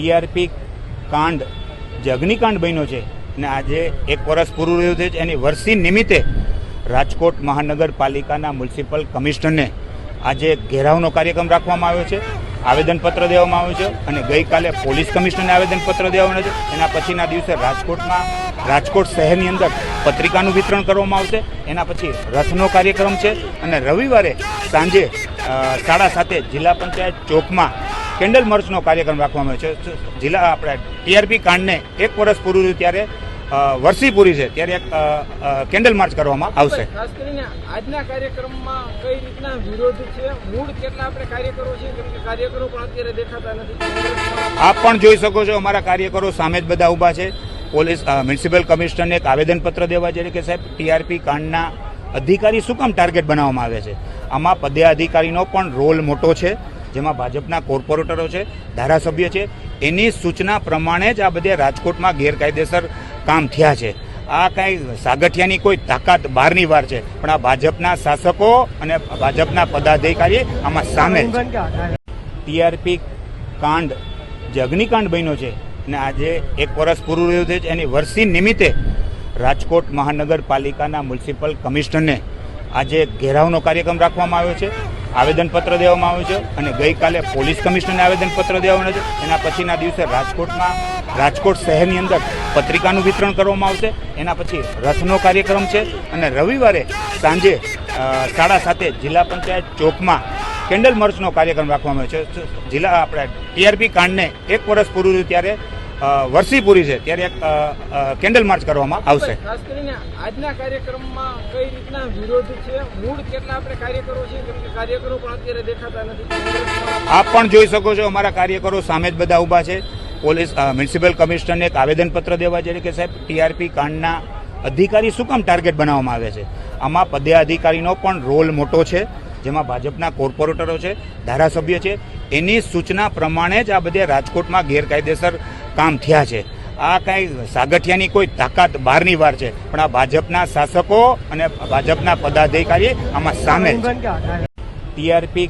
TRP કાંડ જે અગ્નિકાંડ બન્યો છે. અને આજે એક વર્ષ પૂરું રહ્યું છે એની વર્ષી નિમિત્તે રાજકોટ મહાનગરપાલિકાના મ્યુનિસિપલ કમિશનરને આજે ઘેરાવનો કાર્યક્રમ રાખવામાં આવ્યો છે. આવેદનપત્ર દેવામાં આવ્યું છે અને ગઈકાલે પોલીસ કમિશનરને આવેદનપત્ર દેવાનું છે. એના પછીના દિવસે રાજકોટમાં, રાજકોટ શહેરની અંદર પત્રિકાનું વિતરણ કરવામાં આવશે. એના પછી રથનો કાર્યક્રમ છે. અને રવિવારે સાંજે સાડા સાતે જિલ્લા પંચાયત ચોકમાં કેન્ડલ માર્ચનો કાર્યક્રમ રાખવામાં આવ્યો છે. જિલ્લા આપણે ટીઆરપી કાંડને એક વર્ષ પૂરું થયું ત્યારે વર્ષી પૂરી છે. ત્યારે એક કેન્ડલ માર્ચ કરવામાં આવશે. ખાસ કરીને આજના કાર્યક્રમમાં કઈ રીતના વિરોધ છે? મૂળ કેટલા આપણે કાર્યકરો છે? કેમ કે કાર્યકરો પણ અત્યારે દેખાતા નથી. આપ પણ જોઈ શકો છો અમારા કાર્યકરો સામે જ બધા ઊભા છે. પોલીસ મ્યુનિસિપલ કમિશનરને એક આવેદનપત્ર દેવા છે કે સાહેબ ટીઆરપી કાંડના અધિકારી શું કામ ટાર્ગેટ બનાવવામાં આવે છે? આમાં પદે અધિકારીનો પણ રોલ મોટો છે. જેમાં ભાજપના કોર્પોરેટરો છે, ધારાસભ્ય છે, એની સૂચના પ્રમાણે જ આ બધે રાજકોટમાં ગેરકાયદેસર કામ થયા છે. આ કાંઈ સાગઠિયાની કોઈ તાકાત બહારની વાર છે, પણ આ ભાજપના શાસકો અને ભાજપના પદાધિકારી આમાં સામેલ છે. ટીઆરપી કાંડ જે અગ્નિકાંડ બન્યો છે, અને આજે એક વર્ષ પૂરું રહ્યું છે, એની વર્ષી નિમિત્તે રાજકોટ મહાનગરપાલિકાના મ્યુનિસિપલ કમિશનરને આજે ઘેરાવનો કાર્યક્રમ રાખવામાં આવ્યો છે. આવેદનપત્ર દેવામાં આવ્યું છે અને ગઈકાલે પોલીસ કમિશનરને આવેદનપત્ર દેવાનું છે. એના પછીના દિવસે રાજકોટમાં, રાજકોટ શહેરની અંદર પત્રિકાનું વિતરણ કરવામાં આવશે. એના પછી રથનો કાર્યક્રમ છે અને રવિવારે સાંજે સાડા સાતે જિલ્લા પંચાયત ચોકમાં કેન્ડલ મર્ચનો કાર્યક્રમ રાખવામાં આવ્યો છે. જિલ્લા આપણે ટીઆરપી કાંડને એક વર્ષ પૂરું થયું ત્યારે અ, વર્ષી પૂરી છે. ત્યારે એક કેન્ડલ માર્ચ કરવામાં આવશે. ખાસ કરીને આજના કાર્યક્રમમાં કઈ રીતના વિરોધ છે? મૂળ કેટલા આપણે કાર્યકરો છે કેમ કે કાર્યકરો પણ અત્યારે દેખાતા નથી. આપ પણ જોઈ શકો છો અમારા કાર્યકરો સામે જ બધા ઊભા છે. પોલીસ મ્યુનિસિપલ કમિશનરને એક આવેદનપત્ર દેવા છે કે સાહેબ ટીઆરપી કાંડના અધિકારી શું કામ ટાર્ગેટ બનાવવામાં આવે છે? આમાં પદે અધિકારીનો પણ રોલ મોટો છે જેમાં ભાજપના કોર્પોરેટરો છે ધારાસભ્ય છે. એની સૂચના પ્રમાણે જ આ બધે રાજકોટમાં ગેરકાયદેસર કામ થયા છે. આ કાંઈ સાગઠિયાની કોઈ તાકાત બહારની વાર છે. પણ આ ભાજપના શાસકો અને ભાજપના પદાધિકારી આમાં સામેલ ટીઆરપી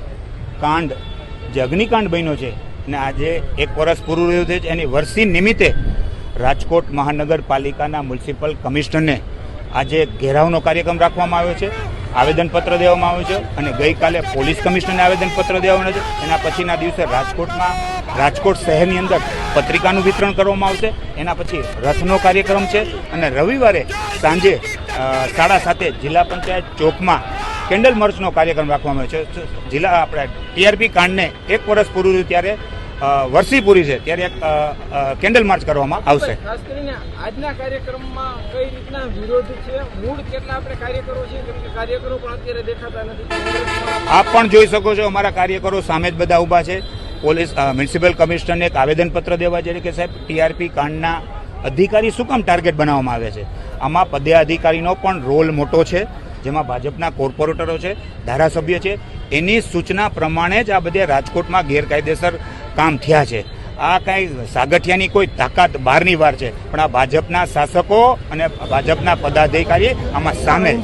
કાંડ જે અગ્નિકાંડ બન્યો છે અને આજે એક વર્ષ પૂરું રહ્યું છે એની વર્ષી નિમિત્તે રાજકોટ મહાનગરપાલિકાના મ્યુનિસિપલ કમિશનરને આજે ઘેરાવનો કાર્યક્રમ રાખવામાં આવ્યો છે. આવેદનપત્ર દેવામાં આવ્યું છે અને ગઈકાલે પોલીસ કમિશનરને આવેદનપત્ર દેવાનું છે. એના પછીના દિવસે રાજકોટમાં રાજકોટ શહેરની અંદર પત્રિકાનું વિતરણ કરવામાં આવશે. એના પછી રથનો કાર્યક્રમ છે અને રવિવારે સાંજે સાડા સાતે જિલ્લા પંચાયત ચોકમાં કેન્ડલ મર્ચનો કાર્યક્રમ રાખવામાં આવ્યો છે. જિલ્લા આપણે ટીઆરપી કાંડને એક વર્ષ પૂરું થયું ત્યારે વર્ષી પૂરી છે. ત્યારે એક કેન્ડલ માર્ચ કરવામાં આવશે. ખાસ કરીને આજના કાર્યક્રમમાં કઈ રીતના વિરોધ છે? મૂળ કેટલા આપણે કાર્યકરો છે કેમ કે કાર્યકરો પણ અત્યારે દેખાતા નથી. આપ પણ જોઈ શકો છો અમારા કાર્યકરો સામે જ બધા ઊભા છે. પોલીસ મ્યુનિસિપલ કમિશનરને એક આવેદનપત્ર દેવા છે કે સાહેબ, ટીઆરપી કાંડના અધિકારી શું કામ ટાર્ગેટ બનાવવામાં આવે છે? આમાં પદે અધિકારીનો પણ રોલ મોટો છે, જેમાં ભાજપના કોર્પોરેટરો છે, ધારાસભ્ય છે. એની સૂચના પ્રમાણે જ આ બધે રાજકોટમાં ગેરકાયદેસર કામ થયા છે. આ કાંઈ સાગઠિયાની કોઈ તાકાત બહારની વાર છે, પણ આ ભાજપના શાસકો અને ભાજપના પદાધિકારી આમાં સામેલ